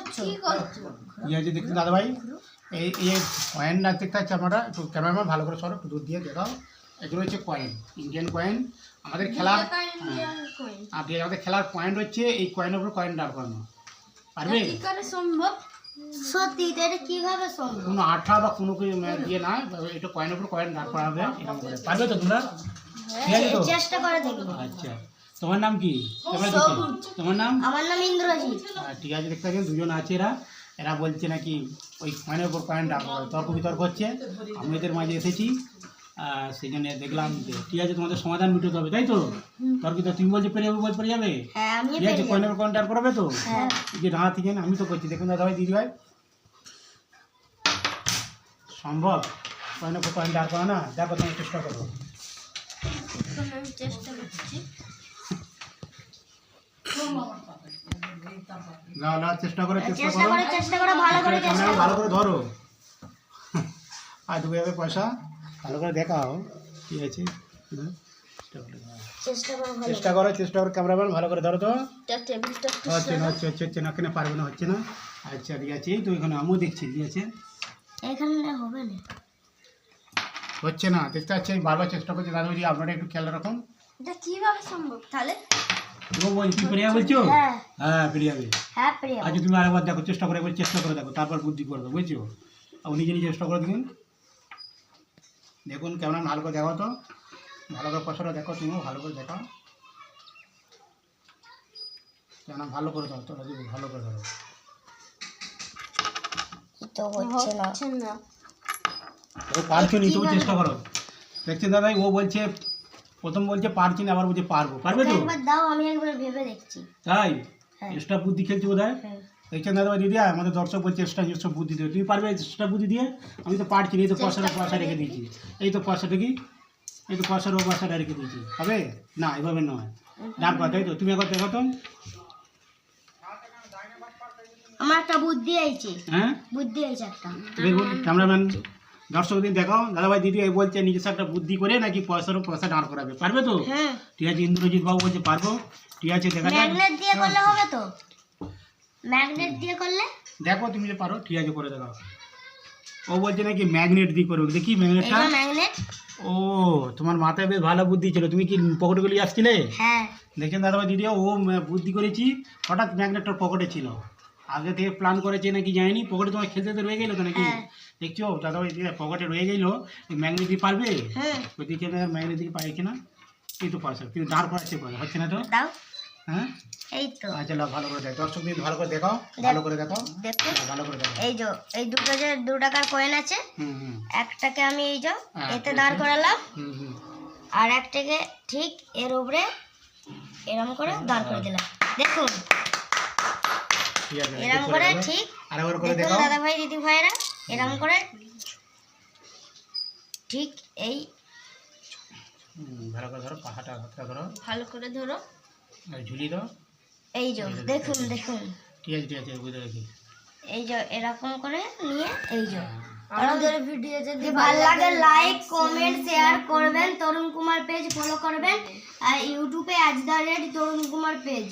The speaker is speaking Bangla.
করছ? কি ইয়ে আছে দেখতে দাদা ভাই এই এই কয়েন না দেখতে পাচ্ছি আমরা? একটু ক্যামেরাম্যান ভালো করে সরো একটু দূর দিয়ে দেখাও এগুলো হচ্ছে কয়েন ইন্ডিয়ান কয়েন আমাদের খেলার কয়েন আর আমাদের খেলার পয়েন্ট হচ্ছে এই কয়েনের উপর কয়েন দাঁড় করানো। পারবে? সম্ভব? সত্যি এটা কীভাবে সম্ভব? কোনো আঠা বা কোনো কিছু দিয়ে না এটা কয়েনের উপর কয়েন দাঁড় করা হবে এরকম করে। পারবে তো তোমরা? ঠিক আছে তো চেষ্টা করে দেখব। আচ্ছা। তোমার নাম কি? তোমার নাম? আমার নাম ইন্দ্রজিৎ। হ্যাঁ, ঠিক আছে দেখতে পাচ্ছেন দুজন আছে এরা। এরা বলছে নাকি ওই কয়েনের উপর কয়েন তর্ক বিতর্ক হচ্ছে। আমি এদের মাঝে এসেছি। সেই জন্য দেখলাম যে ঠিক আছে তোমাদের সমাধান মিটাতে হবে তাই তো? তর্ক তো তুমি বলছো পেরে যাবে বল পেরে যাবে? হ্যাঁ ঠিক আছে কয়েনের দাঁড় করাবে তো? হ্যাঁ। যে না থেকে আমি তো করছি দেখুন দাদা ভাই দিদি ভাই সম্ভব? কয়েনের উপর কয়েন দাঁড় করা না? দেখো তুমি চেষ্টা করো। চেষ্টা করছি। না না চেষ্টা করে চেষ্টা করে। চেষ্টা করে ভালো করে চেষ্টা করো ভালো করে ধরো। আর দেবো যাবে পয়সা ভালো করে দেখাও ঠিক আছে। চেষ্টা করে চেষ্টা করো ক্যামেরাম্যান ভালো করে ধরো তো। হচ্ছে না হচ্ছে হচ্ছে হচ্ছে না কেন পারবে না হচ্ছে না। আচ্ছা ঠিক আছে এই তো এখানে আমিও দেখছি ঠিক আছে। এখানে হবে না। হচ্ছে না দেখতে পাচ্ছি বারবার চেষ্টা করছি দাদা দিদি আপনারা একটু খেয়াল রাখুন। এটা কীভাবে সম্ভব? তাহলে তুমি পেরিয়া বলছো? হ্যাঁ। হ্যাঁ পেরিয়ে হ্যাঁ প্রিয়া আচ্ছা তুমি আরেকবার দেখো চেষ্টা করে একবার চেষ্টা করে দেখো তারপর বুদ্ধি করবে বুঝছ? আর নিজে নিজে চেষ্টা করে দেখুন। দেখুন কেমন ভালো করে দেখো তো। ভালো করে কষাটা দেখো তুমিও ভালো করে দেখো। কেমন ভালো করে দাও তোরা দিদি ভালো করে ধরো তো হচ্ছে না। হচ্ছে ও পারছ নি তবু চেষ্টা করো। দেখছেন দাদাই ও বলছে প্রথম বলছে পারছি না আবার বলছে পারব। পারবে তো? একবার দাও আমি একবার ভেবে দেখছি। তাই? হ্যাঁ। এক্সট্রা বুদ্ধি খেলছে বোধ হয়। হ্যাঁ। দেখছেন দাদা দিদি আমাদের দর্শক বলছে এক্সট্রা এক্সট্রা বুদ্ধি দেবে তুমি পারবে এক্সট্রা বুদ্ধি দিয়ে? আমি তো পারছি না এই তো পয়সাটা পয়সা রেখে দিয়েছি। এই তো পয়সাটা কি? এই তো পয়সার ও পয়সাটা রেখে দিয়েছি। হবে? না এভাবে নয়। ডাক কথা তাই তো? তুমি একবার দেখো তো। আমার একটা বুদ্ধি আইছে। হ্যাঁ? বুদ্ধি আইছে একটা। ক্যামেরাম্যান দর্শক দিন দেখো দাদা ভাই দিদি এই বলছে নিজস্ব একটা বুদ্ধি করে নাকি পয়সার পয়সা দাঁড় করাবে পারবে তো? হ্যাঁ। ঠিক আছে ইন্দ্রজিৎ বাবু বলছে পারব। ঠিক আছে দেখা যাক। ম্যাগনেট দিয়ে করলে হবে তো? ম্যাগনেট দিয়ে করলে? দেখো তুমি যে পারো ঠিক আছে করে দেখাও। ও বলছে নাকি ম্যাগনেট দিয়ে করবে দেখি ম্যাগনেটটা। ম্যাগনেট। ও তোমার মাথায় বেশ ভালো বুদ্ধি ছিল। তুমি কি পকেটে গুলি আসছিলে? হ্যাঁ। দেখছেন দাদা ভাই দিদি ও বুদ্ধি করেছি হঠাৎ ম্যাগনেটটা পকেটে ছিল। আগে থেকে প্ল্যান করেছে নাকি যায়নি? পকেটে তোমার খেলতে তো রয়ে গেলো তো নাকি? হ্যাঁ। দেখছ? দাদা দিদি পকেটে রয়ে গেলো। ম্যাগনেট দিয়ে পারবে? হ্যাঁ। ওই দিকে ম্যাগনেট পারে কিনা? এই তো কিন্তু দাঁড় করাচ্ছে হচ্ছে না তো? হ্যাঁ? এই তো। আচ্ছা ভালো করে দেখ। দর্শক দিদি ভালো করে দেখাও। ভালো করে দেখো। ভালো করে দেখো এই যে এই দুটো যে দু টাকার কয়েন আছে একটাকে আমি এই যে হ্যাঁ, এতে দাঁড় করালাম। হুম হুম। আর একটাকে ঠিক এর উপরে এরম করে দাঁড় করে দিলাম। দেখুন। এরম করে ঠিক। আরেকবার করে দাদা ভাই দিদি ভাইরা এরম করে। ঠিক এই। ভালো করে ধরো পাহাটা হাতটা ধরো। ভালো করে ধরো। আর ঝুলিয়ে দাও। এই যে দেখুন দেখুন। ঠিক আছে ঠিক আছে বুঝতে পেরেছি। এই যে এরকম করে নিয়ে এই যে। আমাদের ভিডিও যদি ভালো লাগে লাইক কমেন্ট শেয়ার করবেন তরুণ কুমার পেজ ফলো করবেন আর ইউটিউবে আজ the red Tarun Kumar page